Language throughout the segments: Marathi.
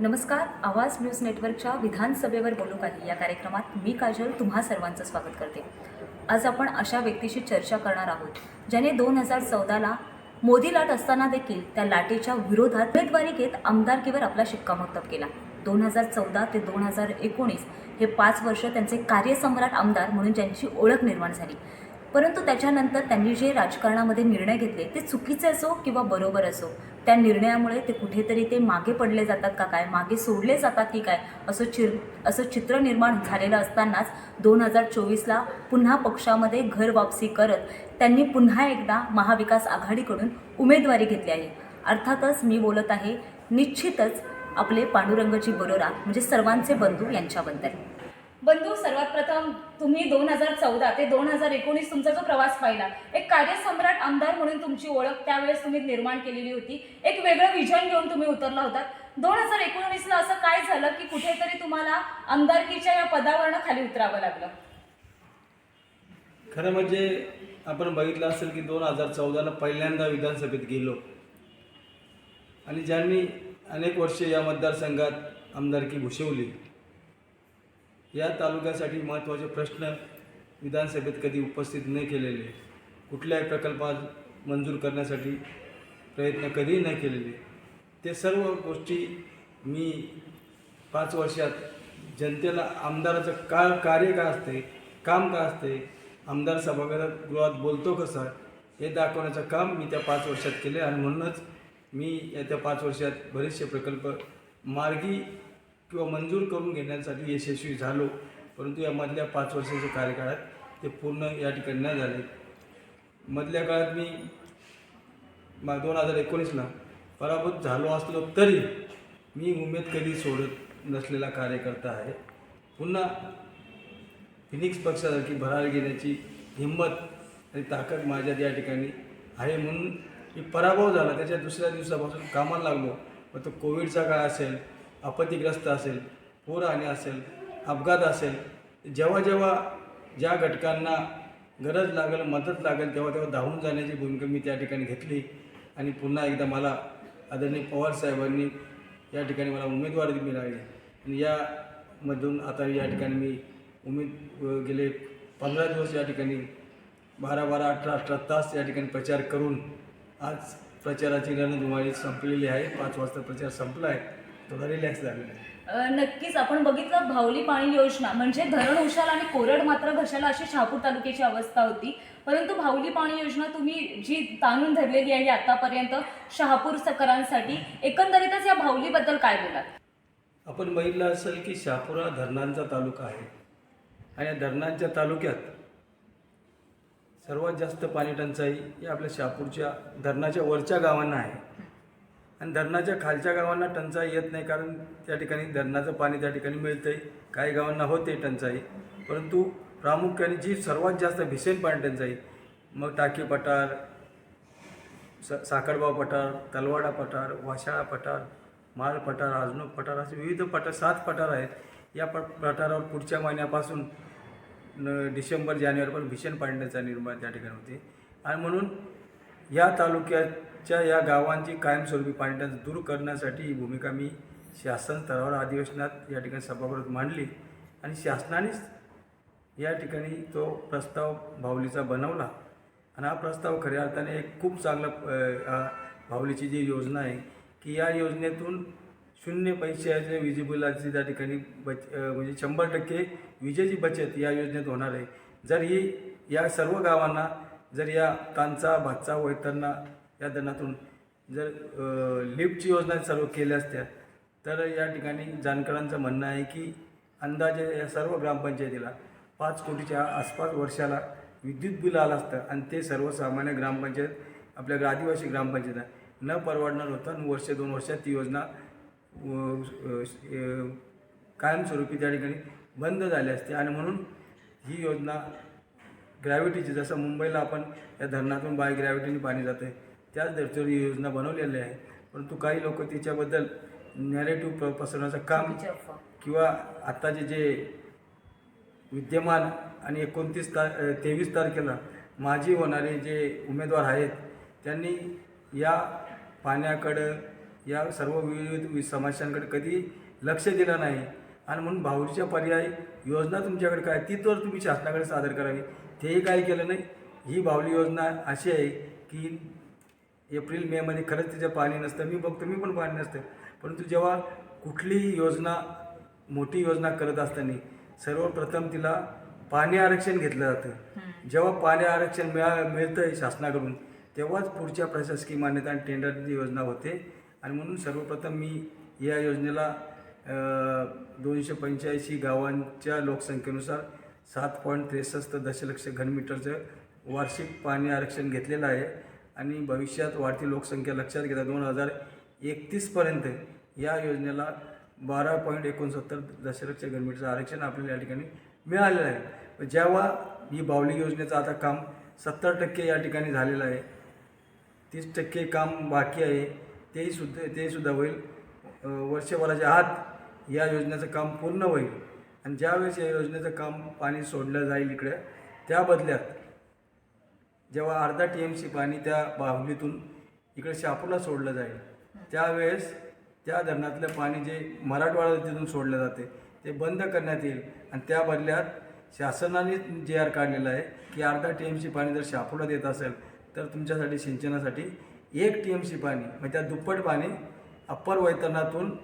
नमस्कार आवाज न्यूज नेटवर्कच्या विधानसभेवर बोलू काही. या कार्यक्रमात मी काजल तुम्हा सर्वांचं स्वागत करते. आज आपण अशा व्यक्तीशी चर्चा करणार आहोत ज्याने दोन हजार चौदाला मोदी लाट असताना देखील त्या लाटेच्या विरोधात उमेदवारी घेत आमदारकीवर आपला शिक्कामोर्तब केला. दोन हजार चौदा ते दोन हजार एकोणीस हे पाच वर्ष त्यांचे कार्यसम्राट आमदार म्हणून ज्यांची ओळख निर्माण झाली. परंतु त्याच्यानंतर त्यांनी जे राजकारणामध्ये निर्णय घेतले ते चुकीचे असो किंवा बरोबर असो त्या निर्णयामुळे ते कुठेतरी ते मागे पडले जातात का काय? मागे सोडले जातात की काय? असं चिर असं चित्र निर्माण झालेलं असतानाच दोन हजार चोवीसला पुन्हा पक्षामध्ये घर वापसी करत त्यांनी पुन्हा एकदा महाविकास आघाडीकडून उमेदवारी घेतली आहे. अर्थातच मी बोलत आहे निश्चितच आपले पांडुरंगजी बरोरा म्हणजे सर्वांचे बंधू यांच्याबद्दल. बंधू सर्वात प्रथम तुम्ही दोन हजार चौदा ते दोन हजार एकोणीस तुमचा जो प्रवास पाहिला एक कार्यसम्राट आमदार म्हणून तुमची ओळख त्यावेळेस तुम्ही निर्माण केलेली होती. एक वेगळं विजन घेऊन तुम्ही उतरला होता. दोन हजार एकोणीसला असं काय झालं की कुठेतरी तुम्हाला आमदारकीच्या या पदावरनं खाली उतरावं लागलं? खरं म्हणजे आपण बघितलं असेल की दोन हजार चौदाला पहिल्यांदा विधानसभेत गेलो. आणि ज्यांनी अनेक वर्षे या मतदारसंघात आमदारकी भूषवली. या तालुक्यासाठी महत्त्वाचे प्रश्न विधानसभेत कधी उपस्थित न केलेले कुठल्याही प्रकल्पात मंजूर करण्यासाठी प्रयत्न कधीही न केलेले ते सर्व गोष्टी मी पाच वर्षात जनतेला आमदाराचं का कार्य काय असते काम का असते आमदार सभागृहात बोलतो कसा हे दाखवण्याचं काम मी त्या पाच वर्षात केले आणि म्हणूनच मी येत्या पाच वर्षात बरेचसे प्रकल्प मार्गी किंवा मंजूर करून घेण्यासाठी यशस्वी झालो. परंतु या मधल्या पाच वर्षाच्या कार्यकाळात ते पूर्ण या ठिकाणी नाही झाले. मधल्या काळात मी मा दोन हजार एकोणीसला पराभूत झालो असलो तरी मी उमेद कधी सोडत नसलेला कार्यकर्ता आहे. पुन्हा फिनिक्स पक्षासारखी भरार घेण्याची हिंमत आणि ताकद माझ्यात या ठिकाणी आहे म्हणून मी पराभव झाला. त्याच्या दुसऱ्या दिवसापासून कामाला लागलो. मग तो कोविडचा काळ असेल आपत्तीग्रस्त असेल पूरहानी असेल अपघात असेल जेव्हा जेव्हा ज्या घटकांना गरज लागेल मदत लागेल तेव्हा तेव्हा धावून जाण्याची भूमिका मी त्या ठिकाणी घेतली. आणि पुन्हा एकदा मला आदरणीय पवार साहेबांनी या ठिकाणी मला उमेदवारी मिळाली आणि यामधून आता या ठिकाणी मी उमेद गेले पंधरा दिवस या ठिकाणी बारा बारा अठरा अठरा तास या ठिकाणी प्रचार करून आज प्रचाराची रणधुमाळी संपलेली आहे. पाच वाजता प्रचार संपला आहे. थोडा रिलॅक्स झालेला आहे अ, नक्कीच. आपण बघितलं भावली पाणी योजना. म्हणजे धरण उशाल आणि कोरड मात्र घशाला अशी शहापूर तालुक्याची अवस्था होती. परंतु भावली पाणी योजना तुम्ही जी ताणून धरलेली आहे आतापर्यंत शहापूर सकरांसाठी एकंदरीतच या भावलीबद्दल काय बोलाल? आपण बघितलं असेल की शहापूर हा धरणांचा तालुका आहे. आणि या धरणांच्या तालुक्यात सर्वात जास्त पाणी टंचाई ही आपल्या शहापूरच्या धरणाच्या वरच्या गावांना आहे. आणि धरणाच्या खालच्या गावांना टंचाई येत नाही कारण त्या ठिकाणी धरणाचं पाणी त्या ठिकाणी मिळतं आहे काही गावांना होते टंचाई परंतु प्रामुख्याने जी सर्वात जास्त भीषण पाणी टंचाई मग टाकी पठार स साखरबाव पठार तलवाडा पठार वाशाळा पठार माळ पठार आजनोक पठार असे विविध पठार सात पठार आहेत. या प पठारावर पुढच्या महिन्यापासून न डिसेंबर जानेवारीपर्यंत भीषण पाण्याचा निर्माण त्या ठिकाणी होते. आणि म्हणून या तालुक्यात च्या या गावांची कायमस्वरूपी पाणीटंचाई दूर करण्यासाठी ही भूमिका मी शासन स्तरावर अधिवेशनात या ठिकाणी सभागृहात मांडली. आणि शासनानेच या ठिकाणी तो प्रस्ताव भावलीचा बनवला. आणि हा प्रस्ताव खऱ्या अर्थाने एक खूप चांगला भावलीची जी योजना आहे की या योजनेतून शून्य पैशाचे विजेबिलाची त्या ठिकाणी बच म्हणजे शंभर टक्के विजेची बचत या योजनेत होणार आहे. जर ही या सर्व गावांना जर या कांचा भातचा वैतरणा या धरणातून जर लिफ्टची योजना सर्व केल्या असत्या तर या ठिकाणी जाणकारांचं म्हणणं आहे की अंदाजे या सर्व ग्रामपंचायतीला पाच कोटीच्या आसपास वर्षाला विद्युत बिल आलं असतं आणि ते सर्वसामान्य ग्रामपंचायत आपल्या आदिवासी ग्रामपंचायत न परवडणार होतं आणि वर्ष दोन वर्षात ती योजना कायमस्वरूपी त्या ठिकाणी बंद झाली असते. आणि म्हणून ही योजना ग्रॅव्हिटीची जसं मुंबईला आपण या धरणातून बाय ग्रॅव्हिटीने पाणी जातं आहे त्याच दर्जावर ही योजना बनवलेली आहे. परंतु काही लोक तिच्याबद्दल नॅरेटिव्ह प पसरवण्याचं काम. किंवा आत्ताचे जे विद्यमान आणि एकोणतीस तार तेवीस तारखेला माजी होणारे जे उमेदवार आहेत त्यांनी या पाण्याकडं या सर्व विविध समस्यांकडे कधी लक्ष दिलं नाही. आणि म्हणून भाऊच्या पर्याय योजना तुमच्याकडे काय? ती तर तुम्ही शासनाकडे सादर करावी. तेही काही केलं नाही. ही बावली योजना अशी आहे की एप्रिल मेमध्ये खरंच तिचं पाणी नसतं. मी बघतो मी पण पाणी नसतं. परंतु जेव्हा कुठलीही योजना मोठी योजना करत असताना सर्वप्रथम तिला पाणी आरक्षण घेतलं जातं. जेव्हा पाणी आरक्षण मिळा मिळतं आहे शासनाकडून तेव्हाच पुढच्या प्रशासकीय मान्यता आणि टेंडरची योजना होते. आणि म्हणून सर्वप्रथम मी या योजनेला दोनशे पंच्याऐंशी गावांच्या लोकसंख्येनुसार सात पॉईंट त्रेसष्ट दशलक्ष घनमीटरचं वार्षिक पाणी आरक्षण घेतलेलं आहे. आणि भविष्यात वाढती लोकसंख्या लक्षात घेता दोन हजार एकतीसपर्यंत या योजनेला बारा पॉईंट एकोणसत्तर दशलक्ष घनमीटरचं आरक्षण आपल्याला या ठिकाणी मिळालेलं आहे. जेव्हा ही बावली योजनेचं आता काम सत्तर टक्के या ठिकाणी झालेलं आहे तीस टक्के काम बाकी आहे तेही सुद्धा ते सुद्धा होईल. वर्षभराच्या आत या योजनेचं काम पूर्ण होईल. आणि ज्यावेळेस या योजनेचं काम पाणी सोडलं जाईल इकडे त्या बदल्यात जेव्हा अर्धा टी एम सी पाणी त्या बाहुलीतून इकडे शहापूरला सोडलं जाईल त्यावेळेस त्या धरणातलं पाणी जे मराठवाडा तिथून सोडलं जाते ते बंद करण्यात येईल. आणि त्या बदल्यात शासनाने जे आर काढलेलं आहे की अर्धा टी एम सी पाणी जर शहापूरला देत असेल तर तुमच्यासाठी सिंचनासाठी एक टी एम सी पाणी म्हणजे त्या दुप्पट पाणी अप्पर वैतरणातून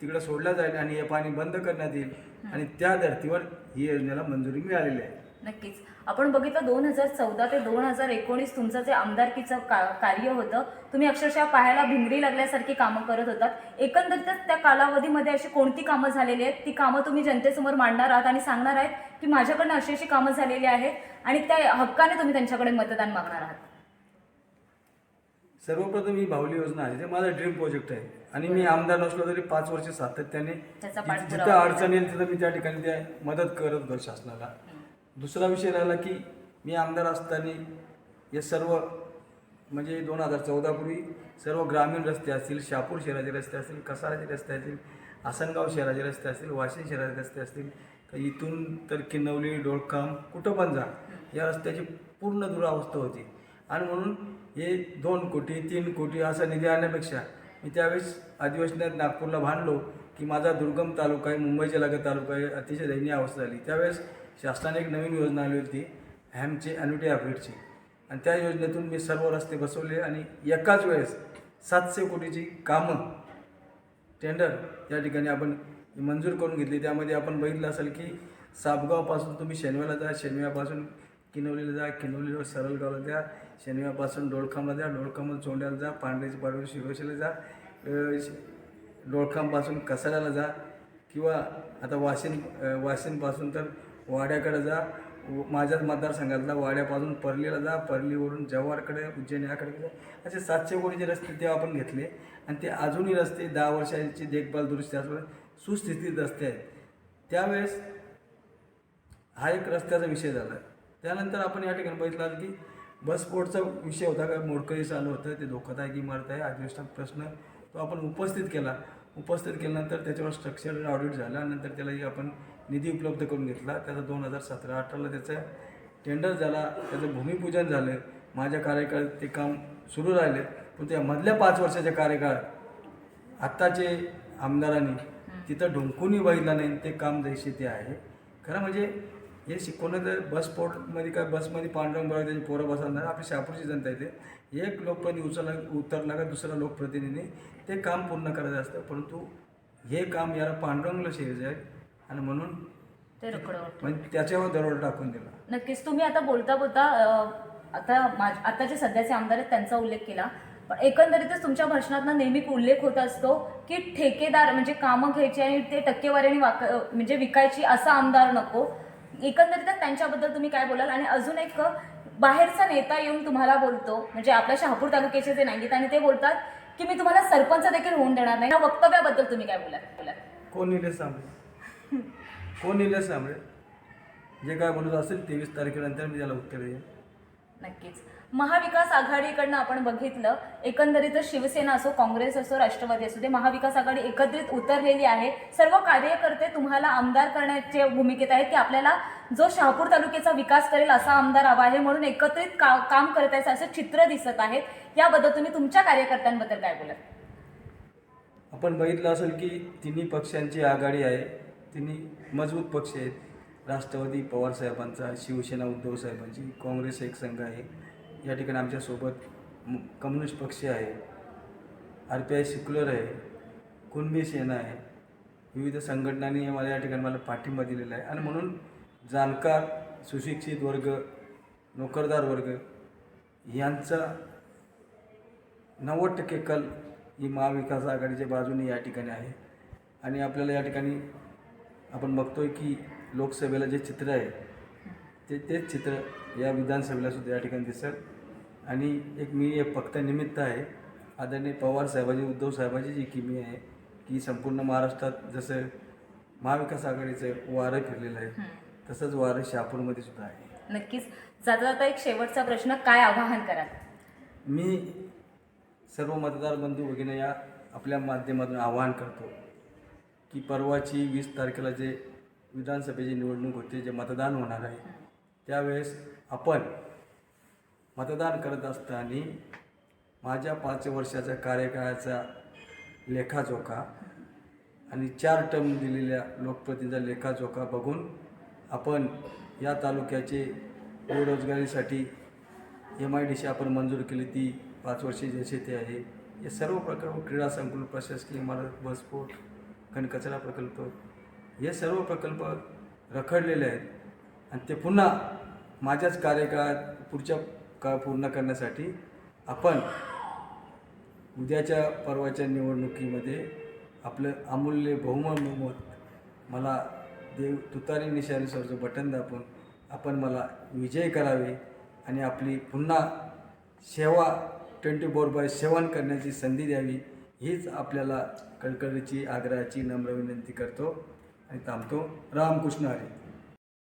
तिकडं सोडलं जाईल आणि हे पाणी बंद करण्यात येईल. आणि त्या धर्तीवर ही योजनेला मंजुरी मिळालेली आहे. नक्कीच. आपण बघितलं दोन हजार चौदा ते दोन हजार एकोणीस तुमचं जे आमदारकीचं का कार्य होतं तुम्ही अक्षरशः पाहायला भिंगरी लागल्यासारखी कामं करत होतात. एकंदरीतच त्या कालावधीमध्ये अशी कोणती कामं झालेली आहेत? ती कामं तुम्ही जनतेसमोर मांडणार आहात आणि सांगणार आहेत की माझ्याकडनं अशी अशी कामं झालेली आहेत आणि त्या हक्काने तुम्ही त्यांच्याकडे मतदान मागणार आहात. सर्वप्रथम ही बाहुली योजना आहे ते माझा ड्रीम प्रोजेक्ट आहे. आणि मी आमदार नसलो तरी पाच वर्ष सातत्याने जिथं अडचण येईल तिथं मी त्या ठिकाणी मदत करत होतो शासनाला. दुसरा विषय राहिला की मी आमदार असताना हे सर्व म्हणजे दोन हजार चौदापूर्वी सर्व ग्रामीण रस्ते असतील शहापूर शहराचे रस्ते असतील कसाराचे रस्ते असतील आसनगाव शहराचे रस्ते असतील वाशिम शहराचे रस्ते असतील तर इथून तर किनवली डोळखाम कुठं पण जा या रस्त्याची पूर्ण दुरावस्था होती. आणि म्हणून हे दोन कोटी तीन कोटी असा निधी आणण्यापेक्षा मी त्यावेळेस अधिवेशनात नागपूरला भांडलो की माझा दुर्गम तालुका आहे मुंबईच्या लागत तालुका आहे अतिशय दयनीय अवस्था झाली. त्यावेळेस शासनाने एक नवीन योजना आली होती हॅमची ॲन्युटी अपडेटची आणि त्या योजनेतून मी सर्व रस्ते बसवले आणि एकाच वेळेस सातशे कोटीची कामं टेंडर या ठिकाणी आपण मंजूर करून घेतली. त्यामध्ये आपण बघितलं असेल की सापगावपासून तुम्ही शेनव्याला जा शेनव्यापासून किनवलीला जा किनवलीवर सरळगावला जा शनिवारपासून डोळखामला जा डोळखामला चोंड्याला जा पांढऱ्याची पाडवी शिरोशीला जा श- डोळखामपासून कसाड्याला जा किंवा आता वाशिम वाशिमपासून तर वाड्याकडे जा. व- माझ्याच मतदारसंघातला वाड्यापासून परलीला जा. परलीवरून जव्हारकडे उज्जैन याकडे जा. असे सातशे कोटीचे रस्ते तेव्हा आपण घेतले. आणि ते अजूनही रस्ते दहा वर्षांची देखभाल दुरुस्ती असल्यामुळे सुस्थितीत रस्ते आहेत. त्यावेळेस हा एक रस्त्याचा विषय झाला. त्यानंतर आपण या ठिकाणी बघितलं की बसपोर्टचा विषय होता का? मोडकळी चालू होतं. ते धोकादायक इमारत आहे. अधिवेशनात प्रश्न तो आपण उपस्थित केला. उपस्थित केल्यानंतर त्याच्यावर स्ट्रक्चरल ऑडिट झाला. नंतर त्यालाही आपण निधी उपलब्ध करून घेतला. त्याचा दोन हजार सतरा अठराला त्याचं टेंडर झाला. त्याचं भूमिपूजन झालं. माझ्या कार्यकाळात ते काम सुरू राहिले. पण त्या मधल्या पाच वर्षाच्या कार्यकाळात आत्ताचे आमदारांनी तिथं ढुंकूनही बघितला नाही ते काम जैसे ते आहे. खरं म्हणजे हे शिकवणं तर बस स्पोर्टमध्ये काय बसमध्ये पांडुरंग बरोबर त्याची पोरं बसवणार आपली शापूरची जनता येते एक लोकप्रतिनिधी उचलला उतरला का दुसरा लोकप्रतिनिधी ते काम पूर्ण करायचं असतं. परंतु हे काम याला पांडुरंगला शेजायचं आहे आणि म्हणून ते म्हणजे त्याच्यावर दरोड टाकून दिला. नक्कीच तुम्ही आता बोलता बोलता अ, आता माझ आता जे सध्याचे आमदार आहेत त्यांचा उल्लेख केला. पण एकंदरीतच तुमच्या भाषणातनं नेहमी उल्लेख होत असतो की ठेकेदार म्हणजे कामं घ्यायची आणि ते टक्केवारीने वाक म्हणजे विकायची असा आमदार नको. एकंदरीतच त्यांच्याबद्दल तुम्ही काय बोलाल? आणि अजून एक बाहेरचा नेता येऊन तुम्हाला बोलतो म्हणजे आपल्या शहापूर तालुक्याचे जे नाहीत आणि ते बोलतात की मी तुम्हाला सरपंच देखील होऊन देणार नाही. या वक्तव्याबद्दल तुम्ही काय बोलाल? बोलाल कोण कोण निलेश सांबळे जे काय बोलत असेल तेवीस तारखेनंतर मी त्याला उत्तर देईन. नक्कीच. महाविकास आघाडीकडनं आपण बघितलं एकंदरीतच शिवसेना असो काँग्रेस असो राष्ट्रवादी असो ते महाविकास आघाडी एकत्रित उतरलेली आहे. सर्व कार्यकर्ते तुम्हाला आमदार करण्याच्या भूमिकेत आहेत की आपल्याला जो शहापूर तालुक्याचा विकास करेल असा आमदार हवा आहे म्हणून एकत्रित का काम करत आहे असं चित्र दिसत आहेत. याबद्दल तुम्ही तुमच्या कार्यकर्त्यांबद्दल काय बोलाल आपण बघितलं असेल की तिन्ही पक्षांची आघाडी आहे. तिन्ही मजबूत पक्ष आहेत. राष्ट्रवादी पवारसाहेबांचा शिवसेना उद्धव साहेबांची काँग्रेस एक संघ आहे. या ठिकाणी आमच्यासोबत कम्युनिस्ट पक्ष आहे. आर पी आय सेक्युलर आहे. कुणबी सेना आहे. विविध संघटनांनी मला या ठिकाणी मला पाठिंबा दिलेला आहे. आणि म्हणून जाणकार सुशिक्षित वर्ग नोकरदार वर्ग यांचा नव्वद टक्के कल ही महाविकास आघाडीच्या बाजूने या ठिकाणी आहे. आणि आपल्याला या ठिकाणी आपण बघतोय की लोकसभेला जे चित्र आहे ते तेच चित्र या विधानसभेला सुद्धा या ठिकाणी दिसेल आणि एक मी एक फक्त निमित्त आहे. आदरणीय पवार साहेबांची उद्धव साहेबांची जी किमी आहे की संपूर्ण महाराष्ट्रात जसं महाविकास आघाडीचं वारं फिरलेलं आहे तसंच वारं शहापूरमध्ये सुद्धा आहे. नक्कीच. जाता जाता एक शेवटचा प्रश्न काय आवाहन कराल? मी सर्व मतदार बंधू भगिनी या आपल्या माध्यमातून आवाहन करतो की परवाची वीस तारखेला जे विधानसभेची निवडणूक होते जे मतदान होणार आहे त्यावेळेस आपण मतदान करत असताना माझ्या पाच वर्षाच्या कार्यकाळाचा लेखाजोखा आणि चार टर्म दिलेल्या लोकप्रतिनिधीचा लेखाजोखा बघून आपण या तालुक्याचे बेरोजगारीसाठी एम आय डी सी आपण मंजूर केली. ती पाच वर्षे जसे ते आहे. हे सर्व प्रकल्प क्रीडा संकुल प्रशासकीय इमारत बसपोर्ट घनकचरा प्रकल्प हे सर्व प्रकल्प रखडलेले आहेत. आणि ते पुन्हा माझ्याच कार्यकाळात पुढच्या काळ पूर्ण करण्यासाठी आपण उद्याच्या परवाच्या निवडणुकीमध्ये आपलं अमूल्य बहुमत मला देव तुतारी निशाणीसरचं बटन दाबून आपण मला विजय करावे आणि आपली पुन्हा सेवा ट्वेंटी फोर बाय सेवन करण्याची संधी द्यावी. हीच आपल्याला कळकळीची आग्रहाची नम्र विनंती करतो आणि थांबतो. रामकृष्ण हरी.